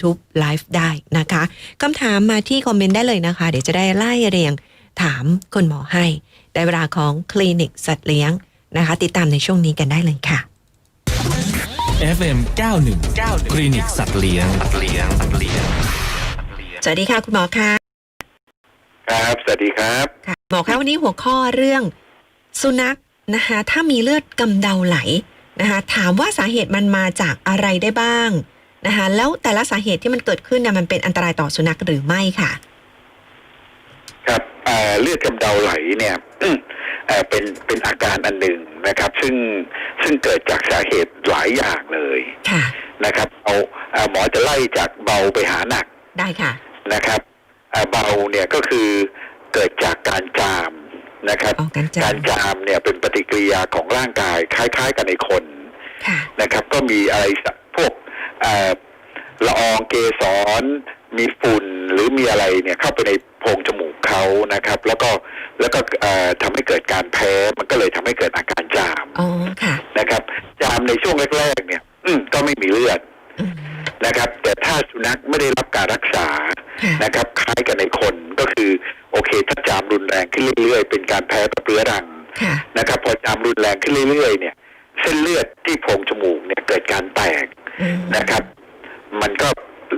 YouTube Live ได้นะคะคำถามมาที่คอมเมนต์ได้เลยนะคะ เดี๋ยวจะได้ไล่เรียงถามคุณหมอให้ ได้เวลาของคลินิกสัตว์เลี้ยงนะคะ ติดตามในช่วงนี้กันได้เลยค่ะ FM 91คลินิกสัตว์เลี้ยงสวัสดีค่ะคุณหมอคะครับ สวัสดีครับค่ะหมอคะวันนี้หัวข้อเรื่อง สุนัขนะคะถ้ามีเลือดกำเดาไหลนะคะถามว่าสาเหตุมันมาจากอะไรได้บ้าง นะคะแล้วแต่ละสาเหตุที่มันเกิดขึ้นเนี่ยมันเป็นอันตรายต่อสุนัขหรือไม่ค่ะ ครับเอ่อเลือดกำเดาไหลเนี่ยเอ่อเป็นเป็นอาการอันหนึ่งนะครับ ซึ่งซึ่งเกิดจากสาเหตุหลายอย่างเลยค่ะนะครับ เอาเอ่อหมอจะไล่จากเบาไปหาหนักได้ค่ะนะครับเอ่อเบาเนี่ยก็คือเกิดจากการจามนะครับออกกันจาการจามเนี่ยเป็นปฏิกิริยาของร่างกาย คล้าย ๆ กันในคนค่ะนะครับ ก็มีอะไรสักพวกเอ่อ ละอองเกสรมีฝุ่นหรือมีอะไรเนี่ยเข้าไปในโพรงจมูกเขานะครับ แล้วก็แล้วก็เอ่อทำให้เกิดการแพ้มันก็เลยทำให้เกิดอาการจามอ๋อค่ะนะครับจามในช่วงแรกๆเนี่ย อืมก็ไม่มีเลือดอืมนะครับ แต่ถ้าสุนัขไม่ได้รับการรักษาค่ะนะครับ คล้ายกันในคนก็คือโอเค ถ้าจามรุนแรงขึ้นเรื่อยๆ เป็นการแพ้แบบเรื้อรังค่ะนะครับ พอจามรุนแรงขึ้นเรื่อยๆ เนี่ย เส้นเลือดที่โพรงจมูกเนี่ยเกิดการแตกอืม นะครับ มันก็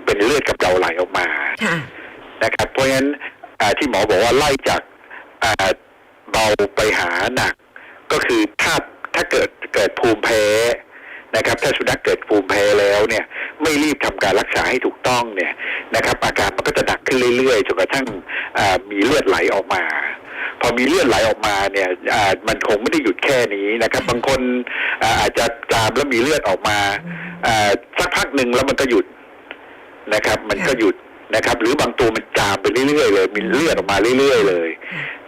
เป็นเลือดกับเดาไหลออกมาค่ะ นะครับ เพราะฉะนั้นอ่าที่หมอบอกว่าไล่จากอ่าเบาไปหาหนัก ก็คือถ้าถ้าเกิดเกิดภูมิแพ้นะครับ ถ้าสุนัขเกิดภูมิแพ้แล้วเนี่ย ไม่รีบทำการรักษาให้ถูกต้องเนี่ยนะครับ อาการมันก็จะหนักขึ้นเรื่อยๆจนกระทั่งอ่ามีเลือดไหลออกมา พอมีเลือดไหลออกมาเนี่ยอ่ามันคงไม่ได้หยุดแค่นี้นะครับ บางคนอาจจะจามแล้วมีเลือดออกมาสักพักหนึ่งแล้วมันก็หยุดนะครับ มันก็หยุดนะครับ หรือบางตัวมันจามไปเรื่อยๆเลยมีเลือดออกมาเรื่อยๆเลย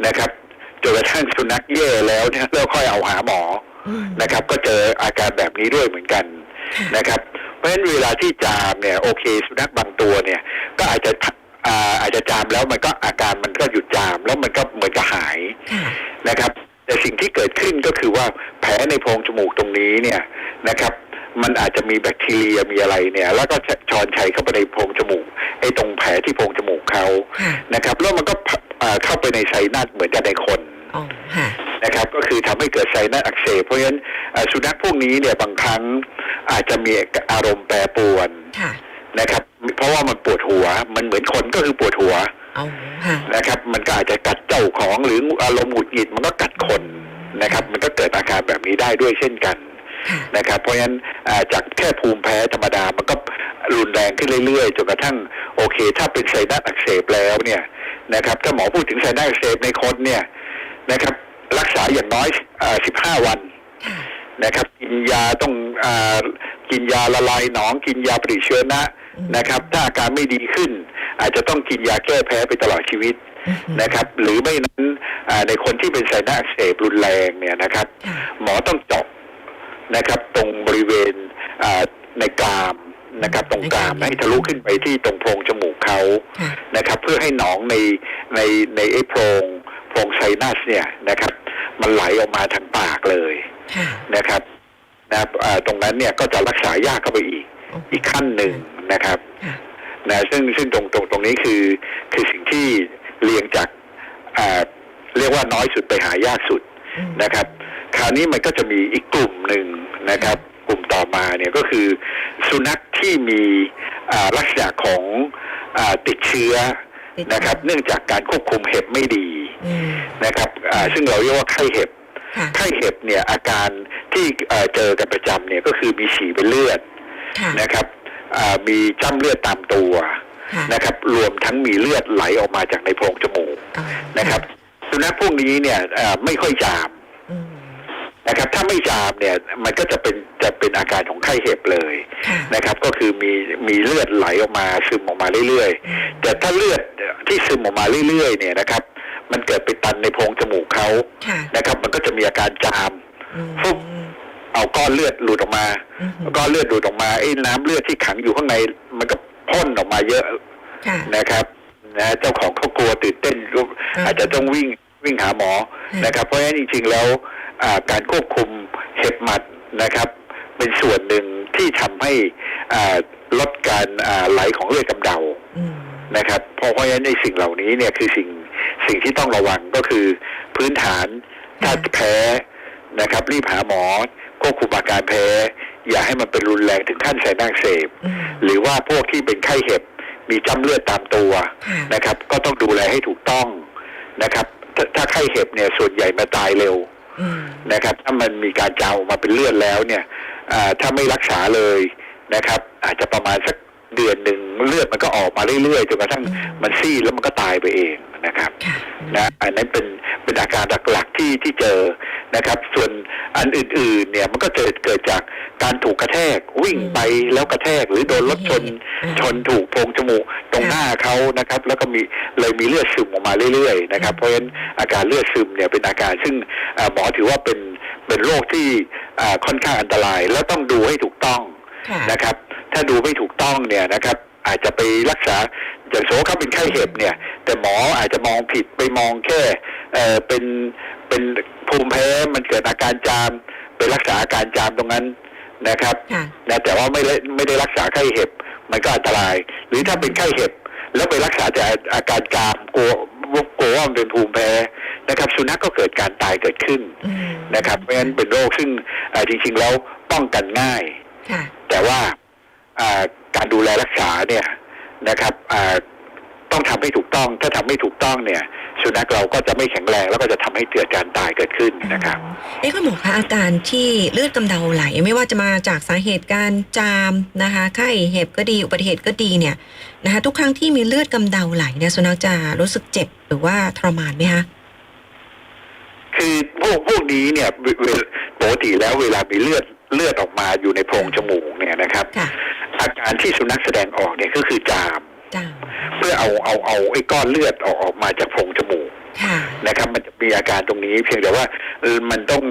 นะครับจนกระทั่งสุนัขแย่แล้วเนี่ยแล้วค่อยเอาหาหมอนะครับ ก็เจออาการแบบนี้ด้วยเหมือนกันนะครับ เพราะฉะนั้นเวลาที่จามเนี่ยโอเค สุนัขบางตัวเนี่ย ก็อาจจะ อ่าอาจจะจามแล้วมันก็อาการมันก็หยุดจามแล้วมันก็เหมือนกับหายค่ะนะครับ แต่สิ่งที่เกิดขึ้นก็คือว่าแผลในโพรงจมูกตรงนี้เนี่ยนะครับ มันอาจจะมีแบคทีเรียมีอะไรเนี่ย แล้วก็ชอนชัยเข้าไปในโพรงจมูกไอ้ตรงแผลที่โพรงจมูกเขาค่ะนะครับ แล้วมันก็อ่าเข้าไปในไซนัสเหมือนกันในคนอ๋อค่ะนะครับก็คือทำให้เกิดไซนัสอักเสบเพราะฉะนั้นเอ่อสุนัขพวกนี้เนี่ยบางครั้งอาจจะมีอารมณ์แปรปรวนค่ะ นะครับ เพราะว่ามันปวดหัว มันเหมือนคนก็คือปวดหัวอ๋อค่ะนะครับ มันก็อาจจะกัดเจ้าของหรืออารมณ์หงุดหงิดมันก็กัดคนนะครับ มันก็เกิดอาการแบบนี้ได้ด้วยเช่นกันค่ะนะครับ เพราะฉะนั้นอ่าจากแค่ภูมิแพ้ธรรมดามันก็รุนแรงขึ้นเรื่อยๆจนกระทั่งโอเค ถ้าเป็นไซนัสอักเสบแล้วเนี่ยนะครับ ถ้าหมอพูดถึงไซนัสอักเสบในคนเนี่ยนะครับ รักษาอย่างน้อยอ่า15วันค่ะนะครับ กินยาต้องอากินยาละลายหนอง กินยาปฏิชีวนะอืม นะครับ ถ้าอาการไม่ดีขึ้น อาจจะต้องกินยาแก้แพ้ไปตลอดชีวิตอืมนะครับ หรือไม่นั้นอ่าในคนที่เป็นไซนัสอักเสบรุนแรงเนี่ยนะครับค่ะหมอต้องเจาะนะครับ ตรงบริเวณอ่าในกรามนะครับ ตรงกรามให้ทะลุขึ้นไปที่ตรงโพรงจมูกเขาค่ะนะครับ เพื่อให้หนองในในในไอ้โพรงโพรงไซนัสเนี่ยนะครับ มันไหลออกมาทางปากเลยค่ะนะครับนะครับอ่าตรงนั้นเนี่ยก็จะรักษายากเข้าไปอีก อีกขั้นหนึ่ง นะครับค่ะนะซึ่งซึ่งตรงตรงตรงนี้คือคือสิ่งที่เรียงจากอ่าเรียกว่าน้อยสุดไปหายากสุดอืมนะครับ คราวนี้มันก็จะมีอีกกลุ่มหนึ่งนะครับ กลุ่มต่อมาเนี่ยก็คือสุนัขที่มีอ่าลักษณะของอาติดเชื้อนะครับ เนื่องจากการควบคุมเห็บไม่ดีอืมนะครับอ่าซึ่งเราเรียกว่าไข้เห็บค่ะไข้เห็บเนี่ยอาการที่เอ่อเจอกันประจำเนี่ยก็คือมีฉี่เป็นเลือดค่ะนะครับอ่า มีจ้ำเลือดตามตัวค่ะนะครับ รวมทั้งมีเลือดไหลออกมาจากในโพรงจมูกอ๋อนะครับสุนัขพวกนี้เนี่ยเอ่อไม่ค่อยจามอืมนะครับ ถ้าไม่จามเนี่ยมันก็จะเป็นจะเป็นอาการของไข้เห็บเลยค่ะนะครับ ก็คือมีมีเลือดไหลออกมาซึมออกมาเรื่อยอืมๆแต่ถ้าเลือดที่ซึมออกมาเรื่อยๆ เนี่ยนะครับ มันเกิดไปตันในโพรงจมูกเขาค่ะนะครับ มันก็จะมีอาการจามอืมฟุบ เอาก้อนเลือดหลุดออกมาอืมก้อนเลือดหลุดออกมาไอ้น้ำเลือดที่ขังอยู่ข้างใน มันก็พ่นออกมาเยอะค่ะนะครับนะเจ้าของเขากลัวตื่นเต้นก็อืมอาจจะต้องวิ่งวิ่งหาหมออืมนะครับ เพราะฉะนั้นจริงๆแล้วอ่าการควบคุมเห็บหมัดนะครับ เป็นส่วนหนึ่งที่ทำให้อ่าลดการอ่าไหลของเลือดกำเดาอืมนะครับ เพราะเพราะฉะนั้นในสิ่งเหล่านี้เนี่ยคือสิ่งสิ่งที่ต้องระวังก็คือพื้นฐานถ้าแพ้นะครับ รีบหาหมอ ควบคุมอาการแพ้ อย่าให้มันเป็นรุนแรงถึงขั้นใส่น้าอักเสบอืมหรือว่าพวกที่เป็นไข้เห็บมีจ้ำเลือดตามตัวค่ะนะครับ ก็ต้องดูแลให้ถูกต้องนะครับถ้าถ้าไข้เห็บเนี่ยส่วนใหญ่มาตายเร็วอืมนะครับ ถ้ามันมีการจามออกมาเป็นเลือดแล้วเนี่ยอ่าถ้าไม่รักษาเลยนะครับ อาจจะประมาณสักเดือนหนึ่งเลือดมันก็ออกมาเรื่อยๆจนกระทั่งอืมมันซีดแล้วมันก็ตายไปเอง นะครับค่ะนะอันนั้นเป็นเป็นอาการหลักๆที่ที่เจอนะครับ ส่วนอันอื่นๆเนี่ยมันก็เกิดเกิดจากการถูกกระแทกวิ่งไปแล้วกระแทกหรือโดนรถชนอืมชนถูกโพรงจมูกตรงค่ะหน้าเขานะครับ แล้วก็มีเลยมีเลือดซึมออกมาเรื่อยๆนะครับเพราะฉะนั้นอาการเลือดซึมเนี่ยเป็นอาการซึ่งอ่าหมอถือว่าเป็นเป็นโรคที่อ่าค่อนข้างอันตราย แล้วต้องดูให้ถูกต้องค่ะนะครับ ถ้าดูไม่ถูกต้องเนี่ยนะครับ อาจจะไปรักษาอย่างโสมมติเขาเป็นไข้เห็บเนี่ย แต่หมออาจจะมองผิดไปมองแค่เอ่อเป็นเป็นภูมิแพ้มันเกิดอาการจามไปรักษาอาการจามตรงนั้นนะครับค่ะนะแต่ว่าไม่ได้ไม่ได้รักษาไข้เห็บมันก็อันตราย หรือถ้าเป็นไข้เห็บแล้วไปรักษาแต่อาการจามกลัวกลัวว่ามันเป็นภูมิแพ้นะครับ สุนัขก็เกิดการตายเกิดขึ้นอืมนะครับเพราะฉะนั้นเป็นโรคซึ่งเอ่อจริง ๆ แล้วป้องกันง่ายค่ะแต่ว่าอ่า การดูแลรักษาเนี่ยนะครับอ่าต้องทำให้ถูกต้องถ้าทำไม่ถูกต้องเนี่ย สุนัขเราก็จะไม่แข็งแรงแล้วก็จะทำให้เกิดการตายเกิดขึ้นนะครับเอ้คุณหมอคะอาการที่เลือดกำเดาไหล ไม่ว่าจะมาจากสาเหตุการจามนะคะไข้เห็บก็ดีอุบัติเหตุก็ดีเนี่ยนะคะทุกครั้งที่มีเลือดกำเดาไหลเนี่ยสุนัขจะรู้สึกเจ็บหรือว่าทรมานไหมคะคือพวกพวกนี้เนี่ยเวเวปกติแล้วเวลามีเลือด เลือดออกมาอยู่ในโพรงจมูกเนี่ยนะครับค่ะอาการที่สุนัขแสดงออกเนี่ยก็คือจามจามเพื่อเอาเอาเอาไอ้ก้อนเลือดออกออกมาจากโพรงจมูกค่ะนะครับมันจะมีอาการตรงนี้เพียงแต่ว่าเออมันต้อง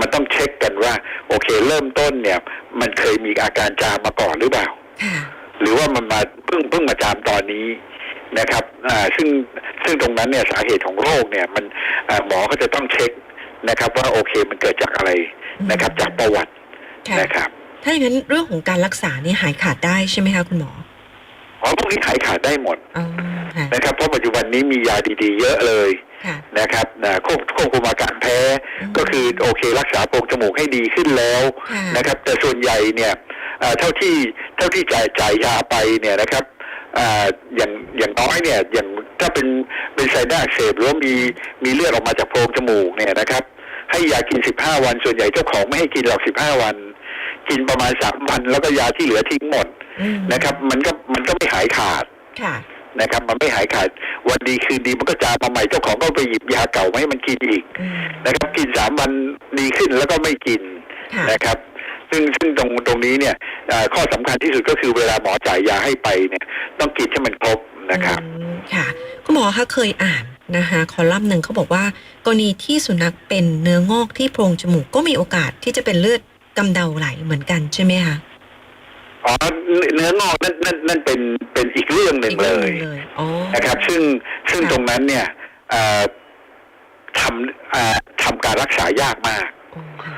มันต้องเช็คกันว่า โอเคเริ่มต้นเนี่ย มันเคยมีอาการจามมาก่อนหรือเปล่าค่ะหรือว่ามันมาเพิ่งเพิ่งมาจามตอนนี้นะครับอ่าซึ่งซึ่งตรงนั้นเนี่ยสาเหตุของโรคเนี่ยมันอ่าหมอก็จะต้องเช็คนะครับ ว่าโอเคมันเกิดจากอะไรนะครับ จากประวัติค่ะ นะครับ ถ้าอย่างนั้นเรื่องของการรักษานี่หายขาดได้ใช่ไหมคะคุณหมออ๋อพวกนี้หายขาดได้หมดอ๋อค่ะนะครับเพราะปัจจุบันนี้มียาดีๆ เยอะเลยค่ะนะครับนะควบควบคุมอาการแพ้อืมก็คือโอเค รักษาโพรงจมูกให้ดีขึ้นแล้วค่ะนะครับ แต่ส่วนใหญ่เนี่ยเอ่อเท่าที่เท่าที่จ่ายจ่ายยาไปเนี่ยนะครับอ่าอย่างอย่างน้อยเนี่ยอย่างถ้าเป็นเป็นไซนัสอักเสบหรือว่ามีมีเลือดออกมาจากโพรงจมูกเนี่ยนะครับ ให้ยากิน15วันส่วนใหญ่เจ้าของไม่ให้กินหรอก15วัน กินประมาณ3วัน แล้วก็ยาที่เหลือทิ้งหมดอืมนะครับ มันก็มันก็ไม่หายขาดค่ะนะครับ มันไม่หายขาดวันดีคืนดีมันก็จามมาใหม่เจ้าของก็ไปหยิบยาเก่ามาให้มันกินอีกอืมนะครับ กินสามวันดีขึ้นแล้วก็ไม่กินค่ะนะครับ ซึ่งซึ่งตรงตรงนี้เนี่ยเอ่อข้อสำคัญที่สุดก็คือเวลาหมอจ่ายยาให้ไปเนี่ย ต้องกินให้มันครบนะครับอืมค่ะคุณหมอคะเคยอ่านนะคะคอลัมน์หนึ่งเขาบอกว่ากรณีที่สุนัขเป็นเนื้องอกที่โพรงจมูกก็มีโอกาสที่จะเป็นเลือด กำเดาไหลเหมือนกันใช่ไหมคะอ๋อเนื้องอกนั่นนั่นนั่นเป็นเป็นอีกเรื่องหนึ่งอีกเลรื่องหยนึ่งเลยอ๋อนะครับ ซึ่งซึ่งค่ะตรงนั้นเนี่ยเอ่อทำเอ่อทำการรักษายากมากอ๋อค่ะ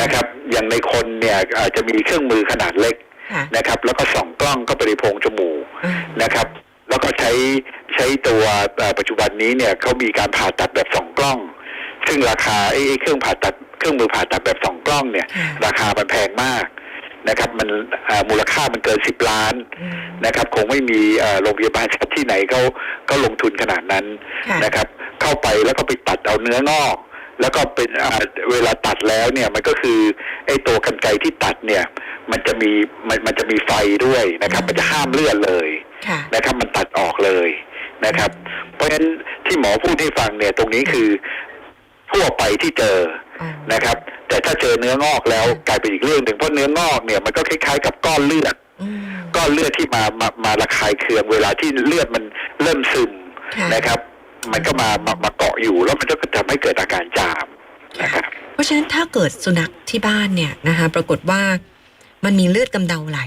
นะครับ อย่างในคนเนี่ยอาจจะมีเครื่องมือขนาดเล็กค่ะนะครับ แล้วก็ส่องกล้องเข้าไปในโพรงจมูกอ่านะครับ แล้วก็ใช้ใช้ตัวเอ่อปัจจุบันนี้เนี่ยเขามีการผ่าตัดแบบสองกล้อง ซึ่งราคาไอ้ไอ้เครื่องผ่าตัด เครื่องมือผ่าตัดแบบสองกล้องเนี่ยค่ะราคามันแพงมากนะครับ มันอ่ามูลค่ามันเกินสิบล้านอืมนะครับ คงไม่มีเอ่อโรงพยาบาลสัตว์ที่ไหนเขาเขาลงทุนขนาดนั้นค่ะนะครับ เข้าไปแล้วก็ไปตัดเอาเนื้องอก แล้วก็เป็นอ่าเวลาตัดแล้วเนี่ยมันก็คือไอ้ตัวกันไกรที่ตัดเนี่ย มันจะมีมันมันจะมีไฟด้วยนะครับ มันจะห้ามเลือดเลยค่ะนะครับ มันตัดออกเลยนะครับ เพราะฉะนั้นที่หมอพูดให้ฟังเนี่ย ตรงนี้คือทั่วไปที่เจออ๋อ นะครับ แต่ถ้าเจอเนื้องอกแล้วกลายเป็นอีกเรื่องหนึ่งเพราะเนื้องอกเนี่ยมันก็คล้ายๆ กับก้อนเลือดอืมก้อนเลือดที่มามามาระคายเคืองเวลาที่เลือดมันเริ่มซึมค่ะนะครับ มันก็มามามาเกาะอยู่แล้วมันก็ทำให้เกิดอาการจามนะครับเพราะฉะนั้นถ้าเกิดสุนัขที่บ้านเนี่ยนะคะ ปรากฏว่ามันมีเลือดกำเดาไหล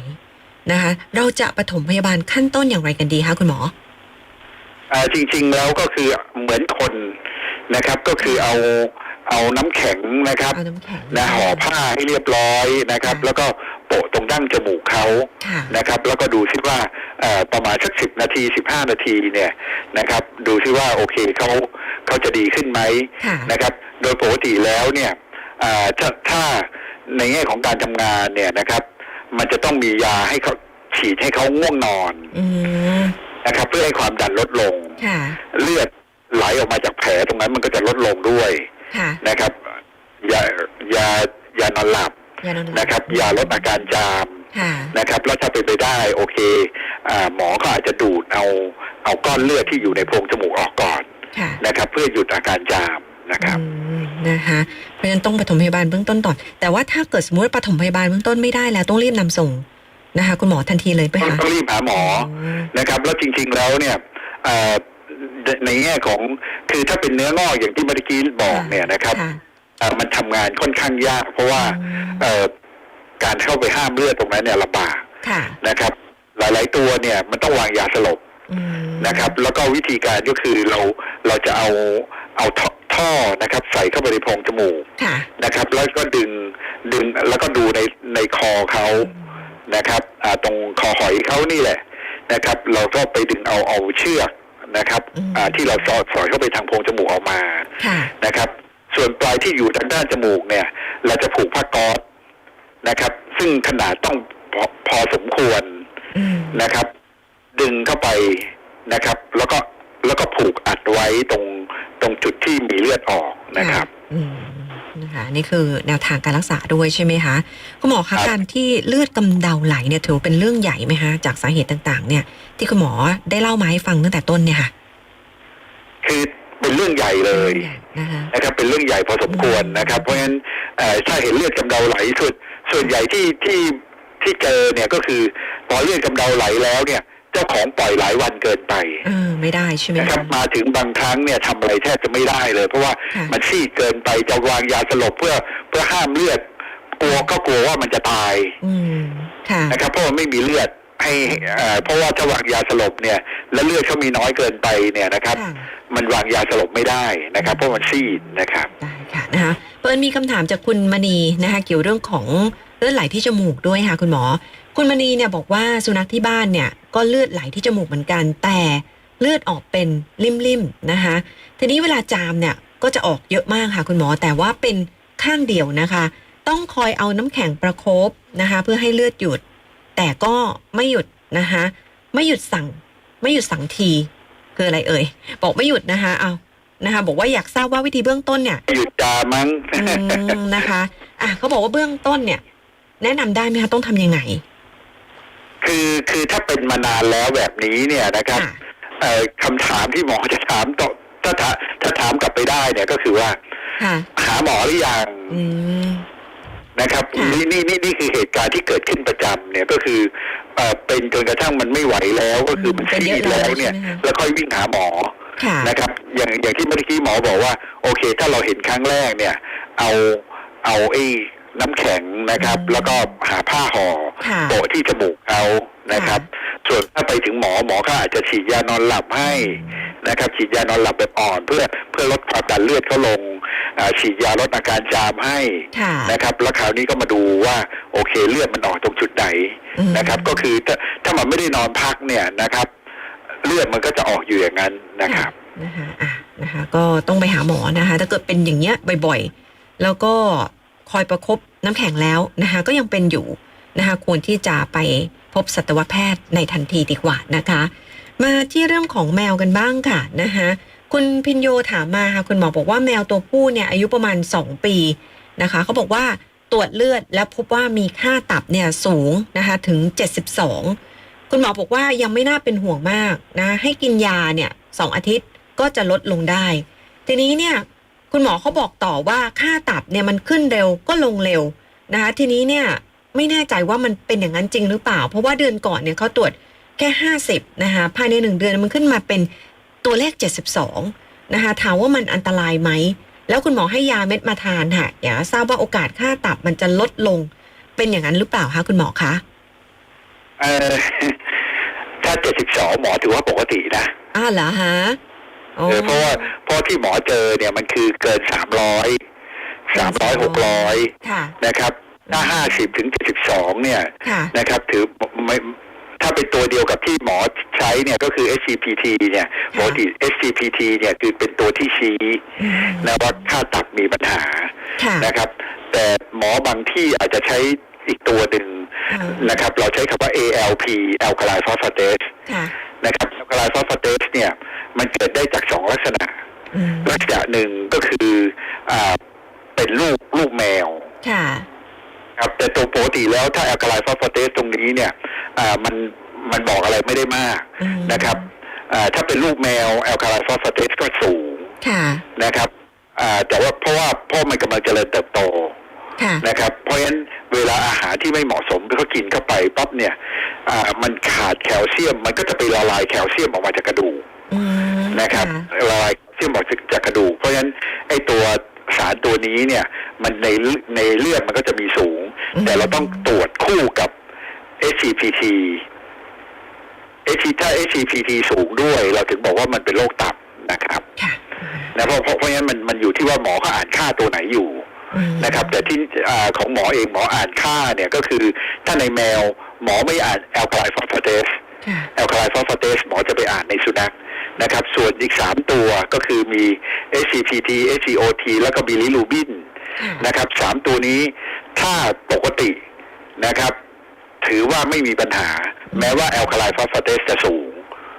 นะคะ เราจะปฐมพยาบาลขั้นต้นอย่างไรกันดีคะคุณหมออ่าจริง ๆ แล้วก็คือเหมือนคนนะครับ ก็คือเอา เอาน้ำแข็งนะครับเอาน้ำแข็งนะห่อผ้าให้เรียบร้อยนะครับค่ะแล้วก็โปปะตรงดั้งจมูกเขาค่ะนะครับ แล้วก็ดูซิว่าเอ่อประมาณสักสิบนาทีสิบห้านาทีเนี่ยนะครับ ดูซิว่าโอเคเขาเขาจะดีขึ้นไหมค่ะนะครับ โดยปกติแล้วเนี่ยอ่าถ้าถ้าในแง่ของการทำงานเนี่ยนะครับ มันจะต้องมียาให้เขาฉีดให้เขาง่วงนอนอืมนะครับ เพื่อให้ความดันลดลงค่ะเลือดไหลออกมาจากแผลตรงนั้นมันก็จะลดลงด้วย ค่ะ นะครับยายายานอนหลับยานอนหลับนะครับยาลดอาการจามค่ะนะครับ แล้วถ้าเป็นไปได้โอเคอาหมอก็อาจจะดูดเอาเอาก้อนเลือดที่อยู่ในโพรงจมูกออกก่อนค่ะนะครับ เพื่อหยุดอาการจามนะครับอืมนะคะเพราะฉะนั้นต้องปฐมพยาบาลเบื้องต้นก่อนแต่ว่าถ้าเกิดสมมติว่าปฐมพยาบาลเบื้องต้นไม่ได้แล้วต้องรีบนำส่งนะคะ คุณหมอทันทีเลยไปต้องคะต้องรีบหาหมอนะครับ แล้วจริง ๆแล้วเนี่ยเอ่อ ในในแง่ของคือถ้าเป็นเนื้องอกอย่างที่เมื่อกี้บอกเนี่ยนะครับค่ะเอ่อมันทำงานค่อนข้างยาก เพราะว่าอืมเอ่อการเข้าไปห้ามเลือดตรงนั้นเนี่ยลำบากค่ะนะครับ หลาย ๆ ตัวเนี่ยมันต้องวางยาสลบอืมนะครับ แล้วก็วิธีการก็คือเราเราจะเอาเอาท่อท่อนะครับ ใส่เข้าไปในโพรงจมูกค่ะนะครับ แล้วก็ดึงดึงแล้วก็ดูในในคอเขานะครับอ่าตรงคอหอยเขานี่แหละนะครับ เราก็ไปดึงเอาเอาเชือก นะครับอ่าที่เราสอดสอดเข้าไปทางโพรงจมูกออกมาค่ะนะครับ ส่วนปลายที่อยู่ทางด้านจมูกเนี่ย เราจะผูกผ้าก๊อซนะครับ ซึ่งขนาดต้องพอพอสมควรอืมนะครับ ดึงเข้าไปนะครับ แล้วก็แล้วก็ผูกอัดไว้ตรงตรงจุดที่มีเลือดออกนะครับอืม นะคะนี่คือแนวทางการรักษาด้วยใช่ไหมคะคุณหมอครัคะบการที่เลือดกำเดาไหลเนี่ยถือว่าเป็นเรื่องใหญ่ไหมคะจากสาเหตุต่าง ๆ เนี่ย ที่คุณหมอได้เล่ามาให้ฟังตั้งแต่ต้นเนี่ยค่ะ คือเป็นเรื่องใหญ่เลยนะคะนะครับ เป็นเรื่องใหญ่พอสมควรนะครับ เพราะฉะนั้นเอ่อถ้าเห็นเลือดกำเดาไหลส่วนส่วนใหญ่ที่ที่ที่เจอเนี่ยก็คือพอเลือดกำเดาไหลแล้วเนี่ย เจ้าของปล่อยหลายวันเกินไปเออไม่ได้ใช่ไหมนะครับคะมาถึงบางครั้งเนี่ยทำอะไรแทบจะไม่ได้เลย เพราะว่าค่ะมันซีดเกินไปจะวางยาสลบเพื่อเพื่อห้ามเลือดกลัวก็กลัวว่ามันจะตายอืมค่ะนะครับ เพราะมันไม่มีเลือดให้เอ่อเพราะว่าถ้าวางยาสลบเนี่ย แล้วเลือดเขามีน้อยเกินไปเนี่ยนะครับค่ะมันวางยาสลบไม่ได้นะครับ เพราะมันซีดนะครับได้ค่ะนะคะเปิดมีคำถามจากคุณมณีนะคะเกี่ยวเรื่องของเลือดไหลที่จมูกด้วยค่ะคุณหมอ คุณมณีเนี่ยบอกว่าสุนัขที่บ้านเนี่ยก็เลือดไหลที่จมูกเหมือนกัน แต่เลือดออกเป็นริมๆนะคะ ทีนี้เวลาจามเนี่ยก็จะออกเยอะมากค่ะคุณหมอ แต่ว่าเป็นข้างเดียวนะคะ ต้องคอยเอาน้ำแข็งประคบนะคะ เพื่อให้เลือดหยุด แต่ก็ไม่หยุดนะคะไม่หยุดสั่ง ไม่หยุดสั่งทีคืออะไรเอ่ย บอกไม่หยุดนะคะเอานะคะ บอกว่าอยากทราบว่าวิธีเบื้องต้นเนี่ยหยุดจามั้งอืมนะคะ อะเขาบอกว่าเบื้องต้นเนี่ย แนะนำได้ไหมคะต้องทำยังไง คือคือถ้าเป็นมานานแล้วแบบนี้เนี่ยนะครับค่ะ เอ่อคำถามที่หมอจะถามต่อถ้าถาถ้าถามกลับไปได้เนี่ยก็คือว่า ค่ะ หาหมอหรือยังอืม นะครับค่ะ นี่นี่นี่นี่คือเหตุการณ์ที่เกิดขึ้นประจำเนี่ยก็คือเอ่อเป็นจนกระทั่งมันไม่ไหวแล้วก็คือมันเป็นซีเยอะดแล้วเนี่ยแล้วใช่ไหมคะแล้วค่อยวิ่งหาหมอ ค่ะ นะครับอย่างอย่างที่เมื่อกี้หมอบอกว่า โอเค ถ้าเราเห็นครั้งแรกเนี่ย เอาเอาไอ้ น้ำแข็งนะครับอืมแล้วก็หาผ้าห่อค่ะโปะที่จมูกเอานะครับ ส่วนถ้าไปถึงหมอหมอก็อาจจะฉีดยานอนหลับให้นะครับ ฉีดยานอนหลับแบบอ่อน เพื่อเพื่อลดความดันเลือดเขาลงอ่าฉีดยาลดอาการจามให้ค่ะนะครับ แล้วคราวนี้ก็มาดูว่าโอเคเลือดมันออกตรงจุดไหนอืมนะครับ ก็คือถ้าถ้ามันไม่ได้นอนพักเนี่ยนะครับ เลือดมันก็จะออกอยู่อย่างนั้นนะครับนะคะอะนะคะ ก็ต้องไปหาหมอนะคะ ถ้าเกิดเป็นอย่างเงี้ยบ่อยๆ แล้วก็ คอยประคบน้ำแข็งแล้วนะคะก็ยังเป็นอยู่นะคะควรที่จะไปพบสัตวแพทย์ในทันทีดีกว่านะคะ มาที่เรื่องของแมวกันบ้างค่ะนะคะคุณพินโยถามมาค่ะคุณหมอบอกว่าแมวตัวผู้เนี่ยอายุประมาณ 2 ปีนะคะเขาบอกว่าตรวจเลือดแล้วพบว่ามีค่าตับเนี่ยสูงนะคะถึง 72 คุณหมอบอกว่ายังไม่น่าเป็นห่วงมากนะให้กินยาเนี่ยสองอาทิตย์ก็จะลดลงได้ ทีนี้เนี่ย คุณหมอเขาบอกต่อว่าค่าตับเนี่ยมันขึ้นเร็วก็ลงเร็วนะคะ ทีนี้เนี่ยไม่แน่ใจว่ามันเป็นอย่างนั้นจริงหรือเปล่า เพราะว่าเดือนก่อนเนี่ยเขาตรวจแค่ 50 นะคะภายในหนึ่งเดือนมันขึ้นมาเป็นตัวเลข 72 นะคะถามว่ามันอันตรายไหม แล้วคุณหมอให้ยาเม็ดมาทานค่ะอยากทราบว่าโอกาสค่าตับมันจะลดลงเป็นอย่างนั้นหรือเปล่าคะคุณหมอคะเออถ้า 72 หมอถือว่าปกตินะอ้าวเหรอฮะโอ้ เออเพราะว่าเพราะที่หมอเจอเนี่ยมันคือเกิน300 300 600ค่ะนะครับถ้าห้าสิบถึงเจ็ดสิบสองเนี่ยค่ะนะครับ ถือไม่ถ้าเป็นตัวเดียวกับที่หมอใช้เนี่ยก็คือ SCPT เนี่ยปกติ SCPT เนี่ยคือเป็นตัวที่ชี้อืมนะว่าค่าตับมีปัญหาค่ะนะครับ แต่หมอบางที่อาจจะใช้อีกตัวหนึ่งอ่านะครับ เราใช้คำว่า ALP alkaline phosphatase ค่ะนะครับ alkaline phosphatase เนี่ย มันเกิดได้จากสองลักษณะอืมลักษณะหนึ่งก็คืออ่าเป็นลูกลูกแมวค่ะครับแต่ตัวปกติแล้วถ้า alkaline phosphatase ตรงนี้เนี่ยอ่ามันมันบอกอะไรไม่ได้มากอืมนะครับอ่าถ้าเป็นลูกแมว alkaline phosphatase ก็สูงค่ะนะครับอ่าแต่ว่าเพราะว่าพ่อมันกำลังเจริญเติบโตค่ะนะครับ เพราะฉะนั้นเวลาอาหารที่ไม่เหมาะสมที่เขากินเข้าไปปั๊บเนี่ย อ่า มันขาดแคลเซียม มันก็จะไปละลายแคลเซียมออกมาจากกระดูกอืม นะครับละลายแคลเซียมออกจากกระดูก เพราะฉะนั้นไอ้ตัวสารตัวนี้เนี่ยมันในในเลือดมันก็จะมีสูง แต่เราต้องตรวจคู่กับ SCPT SC ถ้า SCPT สูงด้วย เราถึงบอกว่ามันเป็นโรคตับนะครับค่ะนะเพราะเพราะเพราะฉะนั้นมันมันอยู่ที่ว่าหมอเขาอ่านค่าตัวไหนอยู่อืมนะครับ แต่ที่อาของหมอเองหมออ่านค่าเนี่ยก็คือถ้าในแมวหมอไม่อ่านแอลก l ไ p ฟอสฟาเตสค่ะแอลก l ไ p ฟอสฟาเตสหมอจะไปอ่านในสุนัข นะครับ ส่วนอีกสามตัวก็คือมี SCPT SCOT แล้วก็บิลิลูบินค่ะนะครับสามตัวนี้ถ้าปกตินะครับ ถือว่าไม่มีปัญหา แม้ว่าแอลคาไลฟอสฟาเตสจะสูง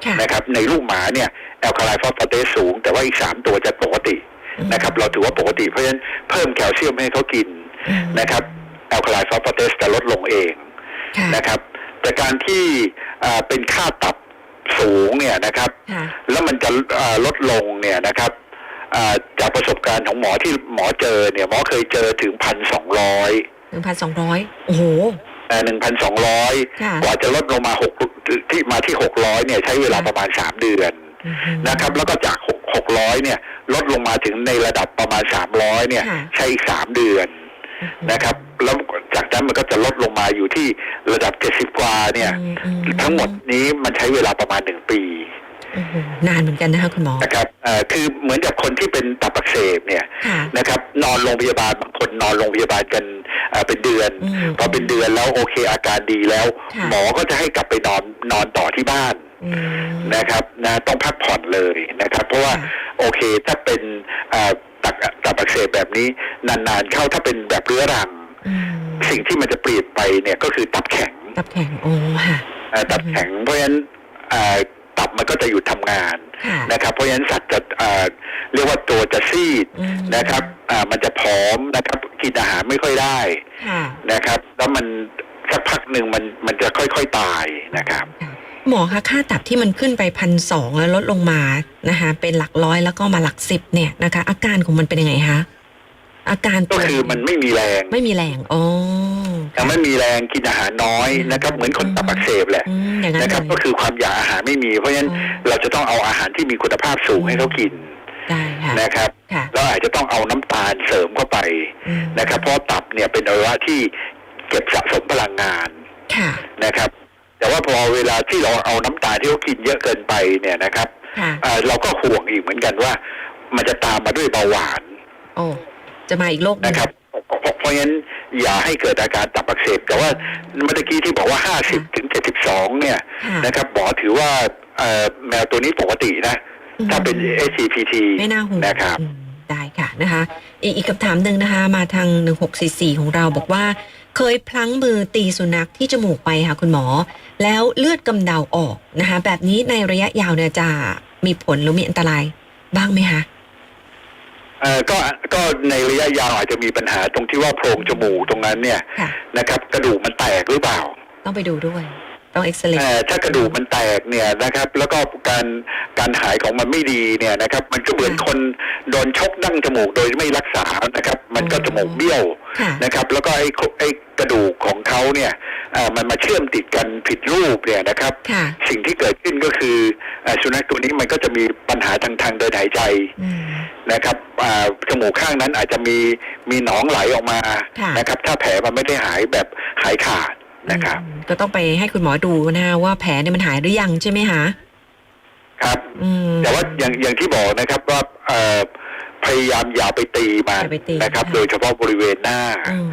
ค่ะนะครับ ในลูกหมาเนี่ยแอลคาไลฟอสฟาเตสสูง แต่ว่าอีกสามตัวจะปกตินะครับ เราถือว่าปกติเพราะฉะนั้นเพิ่มแคลเซียมให้เขากินอืมนะครับแอลคาไลฟอสฟาเตสจะลดลงเองค่ะนะครับ แต่การที่อ่าเป็นค่าตับ สูงเนี่ยนะครับค่ะแล้วมันจะอ่าลดลงเนี่ยนะครับอ่าจากประสบการณ์ของหมอที่หมอเจอเนี่ยหมอเคยเจอถึงพันสองร้อยหนึ่งพันสองร้อยโอ้โหหนึ่งพันสองร้อยค่ะกว่าจะลดลงมาหกที่มาที่หกร้อยเนี่ยใช้เวลาประมาณสามเดือนอืมนะครับ แล้วก็จากหกร้อยเนี่ย ลดลงมาถึงในระดับประมาณสามร้อยเนี่ยค่ะใช้อีกสามเดือน นะครับ แล้วจากนั้นมันก็จะลดลงมาอยู่ที่ระดับเจ็ดสิบกว่าเนี่ยอืมอืมทั้งหมดนี้มันใช้เวลาประมาณหนึ่งปีโอ้โหนานเหมือนกันนะคะคุณหมอ นะครับเอ่อคือเหมือนกับคนที่เป็นตับอักเสบเนี่ยค่ะนะครับ นอนโรงพยาบาลบางคนนอนโรงพยาบาลกันเอ่อเป็นเดือนอืมพอเป็นเดือนแล้วโอเคอาการดีแล้วค่ะหมอก็จะให้กลับไปนอนนอนต่อที่บ้านอืม นะครับนะต้องพักผ่อนเลยนะครับ เพราะว่าค่ะโอเคถ้าเป็นเอ่อตับตับอักเสบแบบนี้ นานๆเข้าถ้าเป็นแบบเรื้อรังอืมสิ่งที่มันจะเปลี่ยนไปเนี่ยก็คือตับแข็ง ตับแข็งโอ้ค่ะเอ่อตับแข็งเพราะฉะนั้นเอ่อตับมันก็จะหยุดทำงานค่ะนะครับ เพราะฉะนั้นสัตว์จะเอ่อเรียกว่าตัวจะซีดอืมนะครับอ่ามันจะผอมนะครับกินอาหารไม่ค่อยได้ค่ะนะครับ แล้วมันสักพักหนึ่งมันมันจะค่อยๆตายนะครับค่ะ หมอคะค่าตับที่มันขึ้นไปพันสองแล้วลดลงมานะคะเป็นหลักร้อยแล้วก็มาหลักสิบเนี่ยนะคะ อาการของมันเป็นยังไงคะอาการก็ตัวคือมันไม่มีแรงไม่มีแรงอ๋อยังไม่มีแรงกินอาหารน้อยนะครับ เหมือนคนตับอักเสบแหละอืมอย่างนั้นนะครับเลก็ยคือความอยากอาหารไม่มี เพราะฉะนั้นอ๋อเราจะต้องเอาอาหารที่มีคุณภาพสูงให้เขากินได้ค่ะนะครับค่ะแล้วอาจจะต้องเอาน้ำตาลเสริมเข้าไปอืมนะครับ เพราะตับเนี่ยเป็นอวัยวะที่เก็บสะสมพลังงานค่ะนะครับ แต่ว่าพอเวลาที่เราเอาน้ำตาลที่เขากินเยอะเกินไปเนี่ยนะครับค่ะเอ่อเราก็ห่วงอีกเหมือนกันว่า มันจะตามมาด้วยเบาหวาน โอ้จะมาอีกโรคหนึ่งนะครับเพราะเพราะเพราะฉะนั้นอย่าให้เกิดอาการตับอักเสบแต่ว่าเมื่อกี้ที่บอกว่า 50 ถึง 72 เนี่ยค่ะนะครับหมอถือว่าเอ่อแมวตัวนี้ปกตินะอืมถ้าเป็น SCPT ไม่น่าห่วงนะครับอืมได้ค่ะนะคะอีกอีกคำถามหนึ่งนะคะ มาทาง 1644 ของเราบอกว่า เคยพลั้งมือตีสุนัขที่จมูกไปค่ะคุณหมอ แล้วเลือดกำเดาออกนะคะแบบนี้ในระยะยาวเนี่ยจะมีผลหรือมีอันตรายบ้างไหมคะเอ่อก็ก็ในระยะยาวอาจจะมีปัญหาตรงที่ว่าโพรงจมูกตรงนั้นเนี่ยค่ะนะครับ กระดูกมันแตกหรือเปล่า ต้องไปดูด้วย ต้องเอ็กซเรย์เอ่อถ้ากระดูกมันแตกเนี่ยนะครับ แล้วก็การการหายของมันไม่ดีเนี่ยนะครับ มันก็เหมือนคนโดนชกดั้งจมูกโดยไม่รักษานะครับ มันก็จมูกเบี้ยวค่ะนะครับ แล้วก็ไอ้โคไอ้กระดูกของเขาเนี่ยเอ่อมันมาเชื่อมติดกันผิดรูปเนี่ยนะครับค่ะสิ่งที่เกิดขึ้นก็คือเอ่อสุนัขตัวนี้มันก็จะมีปัญหาทางทางเดินหายใจอืมนะครับอ่าจมูกข้างนั้นอาจจะมีมีหนองไหลออกมาค่ะนะครับ ถ้าแผลมันไม่ได้หายแบบหายขาด นะครับอืมก็ต้องไปให้คุณหมอดูนะคะว่าแผลเนี่ยมันหายหรือยังใช่ไหมคะครับอืมแต่ว่าอย่างอย่างที่บอกนะครับว่าเอ่อพยายามอย่าไปตีมันอย่าไปตีนะครับค่ะโดยเฉพาะบริเวณหน้าอืม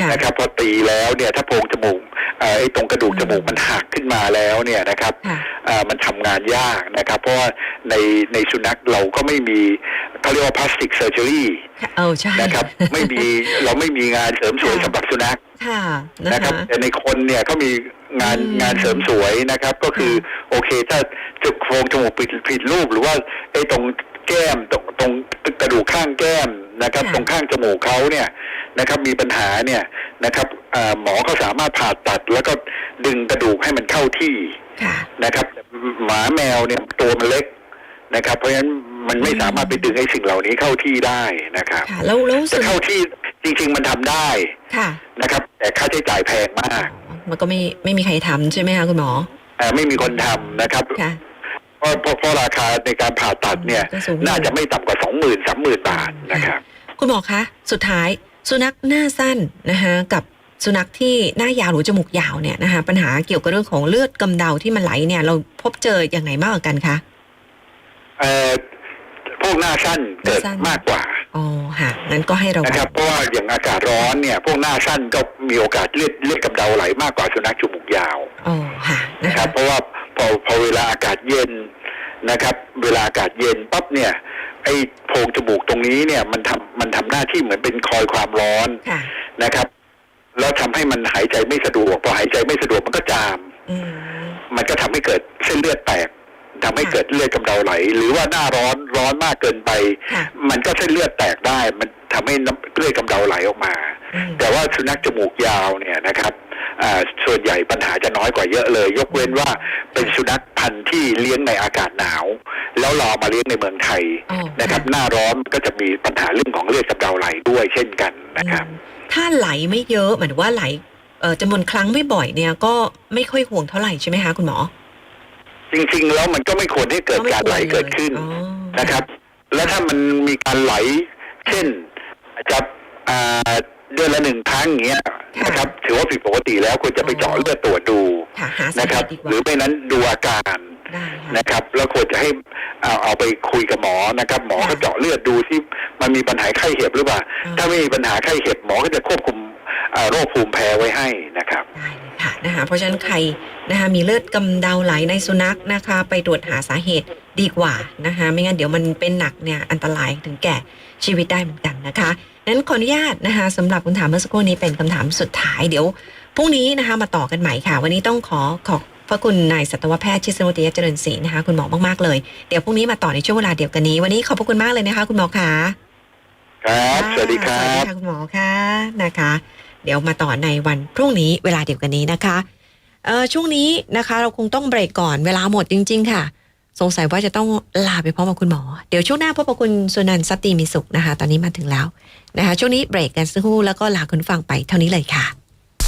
ค่ะนะครับพอตีแล้วเนี่ยถ้าโพรงจมูกเอ่อไอ้ตรงกระดูกจมูกมันหักขึ้นมาแล้วเนี่ยนะครับค่ะอ่ามันทำงานยากนะครับ เพราะว่าในในสุนัขเราก็ไม่มีเขาเรียกว่าพลาสติกเซอร์เจอรี่ค่ะเออใช่นะครับ ไม่มีเราไม่มีงานเสริมสวยค่ะสำหรับสุนัข ค่ะนะนะครับคะแต่ในคนเนี่ยเขามีงานอืมงานเสริมสวยนะครับ ก็คือโอเคถ้าจุดโครงจมูกผิดผิดรูปหรือว่าไอ้ตรงแก้มตรงตรงกระดูกข้างแก้มนะครับค่ะตรงข้างจมูกเขาเนี่ยนะครับ มีปัญหาเนี่ยนะครับอ่าหมอเขาสามารถผ่าตัดแล้วก็ดึงกระดูกให้มันเข้าที่ค่ะนะครับ หมาแมวเนี่ยตัวมันเล็กนะครับ เพราะฉะนั้นมันไม่อืมสามารถไปดึงไอ้สิ่งเหล่านี้เข้าที่ได้นะครับค่ะแล้วแล้วจะสุนัเข้าขที่ จริงๆมันทำได้ค่ะนะครับ แต่ค่าใช้จ่ายแพงมาก มันก็ไม่ไม่มีใครทำใช่ไหมคะคุณหมออ่าไม่มีคนทำนะครับค่ะเพราะเพราะเพราะราคาในการผ่าตัดเนี่ยก็สูงอยู่น่าจะไม่ต่ำกว่าสองหมื่นสามหมื่นบาทนะครับ คุณหมอคะ สุดท้ายสุนัขหน้าสั้นนะคะกับสุนัขที่หน้ายาวหรือจมูกยาวเนี่ยนะคะปัญหาเกี่ยวกับเรื่องของเลือดกำเดาที่มันไหลเนี่ย เราพบเจออย่างไงมากกว่ากันคะเอ่อพวกหน้าสั้นเกิดหน้าสั้นมากกว่า อ๋อค่ะงั้นก็ให้ระวันะงครับเพราะว่าอย่างอากาศร้อนเนี่ย พวกหน้าสั้นก็มีโอกาสเลือดเลือดกำเดาไหลมากกว่าสุนัขจมูกยาวอ๋อค่ะนะนะครัคะบเพราะว่าพอพอเวลาอากาศเย็นนะครับ เวลาอากาศเย็นปั๊บเนี่ยไอ้โพรงจมูกตรงนี้เนี่ยมันทำมันทำหน้าที่เหมือนเป็นคอยความร้อนค่ะนะครับ แล้วทำให้มันหายใจไม่สะดวกพอหายใจไม่สะดวกมันก็จามอืมมันก็ทำให้เกิดเส้นเลือดแตก ทำให้เกิดเลือดกำเดาไหล หรือว่าหน้าร้อนร้อนมากเกินไปค่ะมันก็เส้นเลือดแตกได้ มันทำให้น้ำเลือดกำเดาไหลออกมาอืมแต่ว่าสุนัขจมูกยาวเนี่ยนะครับอ่าส่วนใหญ่ปัญหาจะน้อยกว่าเยอะเลย ยกเว้นว่าเป็นสุนัขพันธุ์ที่เลี้ยงในอากาศหนาว แล้วเราเอามาเลี้ยงในเมืองไทยอ๋อนะครับ หน้าร้อนก็จะมีปัญหาเรื่องของเลือดกำเดาไหลด้วยเช่นกันนะครับอืมถ้าไหลไม่เยอะหมายถึงว่าไหลเอ่อจำนวนครั้งไม่บ่อยเนี่ยก็ไม่ค่อยห่วงเท่าไหร่ใช่ไหมคะคุณหมอ จริงๆแล้วมันก็ไม่ควรให้เกิดการไหลเกิดขึ้นอ๋อนะครับ แล้วถ้ามันมีการไหล เช่นอาจจะอ่าเดือนละหนึ่งครั้งอย่างเงี้ยนะครับ ถือว่าผิดปกติแล้วควรจะไปเจาะเลือดตรวจดูค่ะหาสานะเหครับตุดีกหรือว่าไม่นั้นดูอาการได้ค่ะนะครับ แล้วควรจะให้เอาเอาไปคุยกับหมอนะครับ หมอค่ะก็เจาะเลือดดูที่มันมีปัญหาไข้เห็บหรือเปล่าอ่าถ้าไม่มีปัญหาไข้เห็บหมอก็จะควบคุมอ่าโรคภูมิแพ้ไว้ให้นะครับได้เลย ค่ะนะคะเพราะฉะนั้นใครนะคะมีเลือดกำเดาไหลในสุนัขนะคะ ไปตรวจหาสาเหตุดีกว่านะคะไม่งั้นเดี๋ยวมันเป็นหนักเนี่ยอันตรายถึงแก่ชีวิตได้เหมือนกันนะคะนั้นขออนุญาตนะคะสำหรับคำถามเมื่อสักครู่นี้เป็นคำถามสุดท้ายเดี๋ยวพรุ่งนี้นะคะมาต่อกันใหม่ค่ะ วันนี้ต้องขอขอบพระคุณนายสัตวแพทย์ชิสนุติยเจริญศรีนะคะคุณหมอมากๆเลยเดี๋ยวพรุ่งนี้มาต่อในช่วงเวลาเดียวกันนี้ วันนี้ขอบพระคุณมากเลยนะคะ คุณหมอค่ะครับสวัสดีครัสวัสดีบค่ะคุณหมอค่ะนะคะ เดี๋ยวมาต่อในวันพรุ่งนี้เวลาเดียวกันนี้นะคะเออช่วงนี้นะคะ เราคงต้องเบรกก่อนเวลาหมดจริง ๆ ค่ะ สงสัยว่าจะต้องลาไปพร้อมกับคุณหมอ เดี๋ยวช่วงหน้าพบกับคุณสุนันท์สตรีมีสุขนะคะ ตอนนี้มาถึงแล้วนะคะ ช่วงนี้เบรกกันสักครู่แล้วก็ลาคุณฟังไปเท่านี้เลยค่ะ